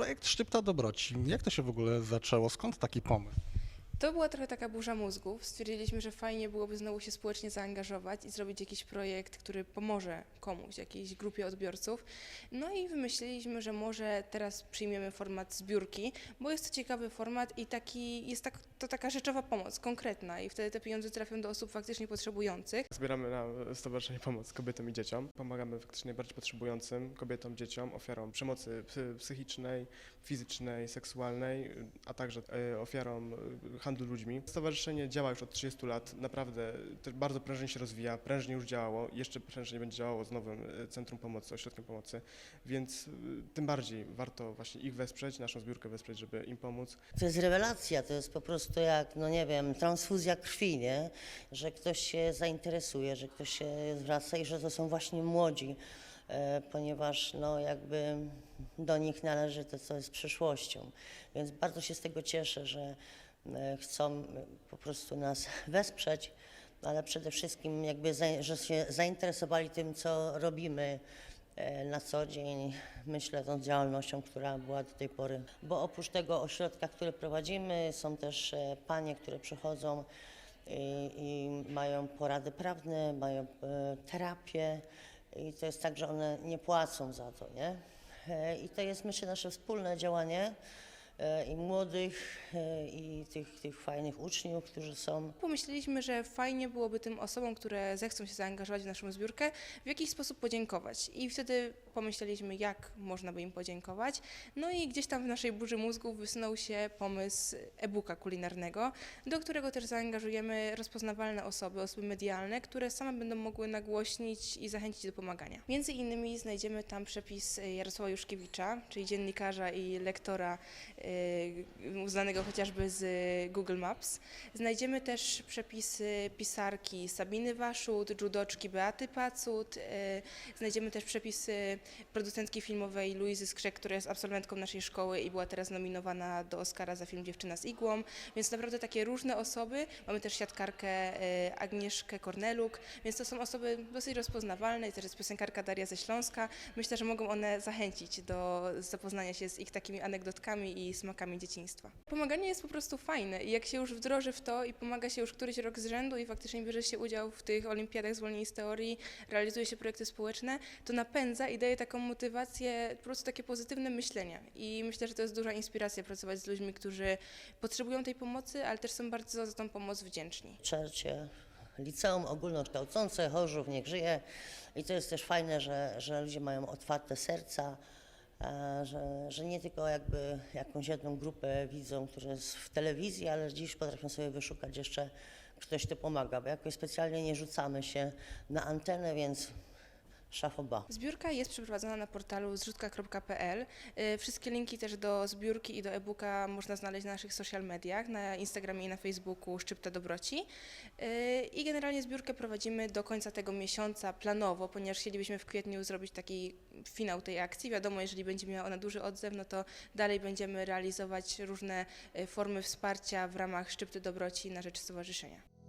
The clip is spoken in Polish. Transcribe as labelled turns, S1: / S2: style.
S1: Projekt Szczypta Dobroci. Jak to się w ogóle zaczęło? Skąd taki pomysł?
S2: To była trochę taka burza mózgów. Stwierdziliśmy, że fajnie byłoby znowu się społecznie zaangażować i zrobić jakiś projekt, który pomoże komuś, jakiejś grupie odbiorców. No i wymyśliliśmy, że może teraz przyjmiemy format zbiórki, bo jest to ciekawy format i taki, jest tak, to taka rzeczowa pomoc, konkretna i wtedy te pieniądze trafią do osób faktycznie potrzebujących.
S3: Zbieramy na Stowarzyszenie Pomoc Kobietom i Dzieciom. Pomagamy faktycznie najbardziej potrzebującym kobietom, dzieciom, ofiarom przemocy psy- psychicznej, fizycznej, seksualnej, a także e, ofiarom handlu ludźmi. Stowarzyszenie działa już od 30 lat. Naprawdę bardzo prężnie się rozwija, prężnie już działało, jeszcze prężniej będzie działało z nowym e, Centrum Pomocy, Ośrodkiem Pomocy, więc e, tym bardziej warto właśnie ich wesprzeć, naszą zbiórkę wesprzeć, żeby im pomóc.
S4: To jest rewelacja, to jest po prostu jak, no nie wiem, transfuzja krwi, nie? Że ktoś się zainteresuje, że ktoś się zwraca i że to są właśnie młodzi, e, ponieważ no jakby do nich należy to, co jest przyszłością. Więc bardzo się z tego cieszę, że chcą e, po prostu nas wesprzeć, ale przede wszystkim jakby, że się zainteresowali tym, co robimy e, na co dzień, myślę, tą działalnością, która była do tej pory. Bo oprócz tego ośrodka, który prowadzimy, są też e, panie, które przychodzą i, i mają porady prawne, mają e, terapię i to jest tak, że one nie płacą za to, nie? E, I to jest, myślę, nasze wspólne działanie e, i młodych, e, i tych, tych fajnych uczniów, którzy są
S2: Pomyśleliśmy, że fajnie byłoby tym osobom, które zechcą się zaangażować w naszą zbiórkę, w jakiś sposób podziękować. I wtedy pomyśleliśmy, jak można by im podziękować. No i gdzieś tam w naszej burzy mózgów wysunął się pomysł e-booka kulinarnego, do którego też zaangażujemy rozpoznawalne osoby, osoby medialne, które same będą mogły nagłośnić i zachęcić do pomagania. Między innymi znajdziemy tam przepis Jarosława Juszkiewicza, czyli dziennikarza i lektora y, uznanego chociażby z y, Google Maps. Znajdziemy też przepisy pisarki Sabiny Waszut, judoczki Beaty Pacut. y, Znajdziemy też przepisy producentki filmowej Luizy Skrzek, która jest absolwentką naszej szkoły i była teraz nominowana do Oscara za film Dziewczyna z igłą. Więc naprawdę takie różne osoby. Mamy też siatkarkę y, Agnieszkę Korneluk, więc to są osoby dosyć rozpoznawalne. I też jest piosenkarka Daria ze Śląska. Myślę, że mogą one zachęcić do zapoznania się z ich takimi anegdotkami i smakami dzieciństwa. Pomaganie jest po prostu fajne i jak się już wdroży w to i pomaga się już któryś rok z rzędu i faktycznie bierze się udział w tych olimpiadach zwolnień z teorii, realizuje się projekty społeczne, to napędza i daje taką motywację, po prostu takie pozytywne myślenia. I myślę, że to jest duża inspiracja pracować z ludźmi, którzy potrzebują tej pomocy, ale też są bardzo za tą pomoc wdzięczni.
S4: Czercie, liceum ogólnokształcące, Chorzów niech żyje. I to jest też fajne, że, że ludzie mają otwarte serca, że, że nie tylko jakby jakąś jedną grupę widzą, która jest w telewizji, ale dziś potrafią sobie wyszukać jeszcze ktoś, kto pomaga, bo jakoś specjalnie nie rzucamy się na antenę, więc szafoba.
S2: Zbiórka jest przeprowadzona na portalu zrzutka.pl. Y, Wszystkie linki też do zbiórki i do e-booka można znaleźć na naszych social mediach, na Instagramie i na Facebooku Szczypta Dobroci. Y, I generalnie zbiórkę prowadzimy do końca tego miesiąca planowo, ponieważ chcielibyśmy w kwietniu zrobić taki finał tej akcji. Wiadomo, jeżeli będzie miała ona duży odzew, no to dalej będziemy realizować różne y, formy wsparcia w ramach Szczypty Dobroci na rzecz stowarzyszenia.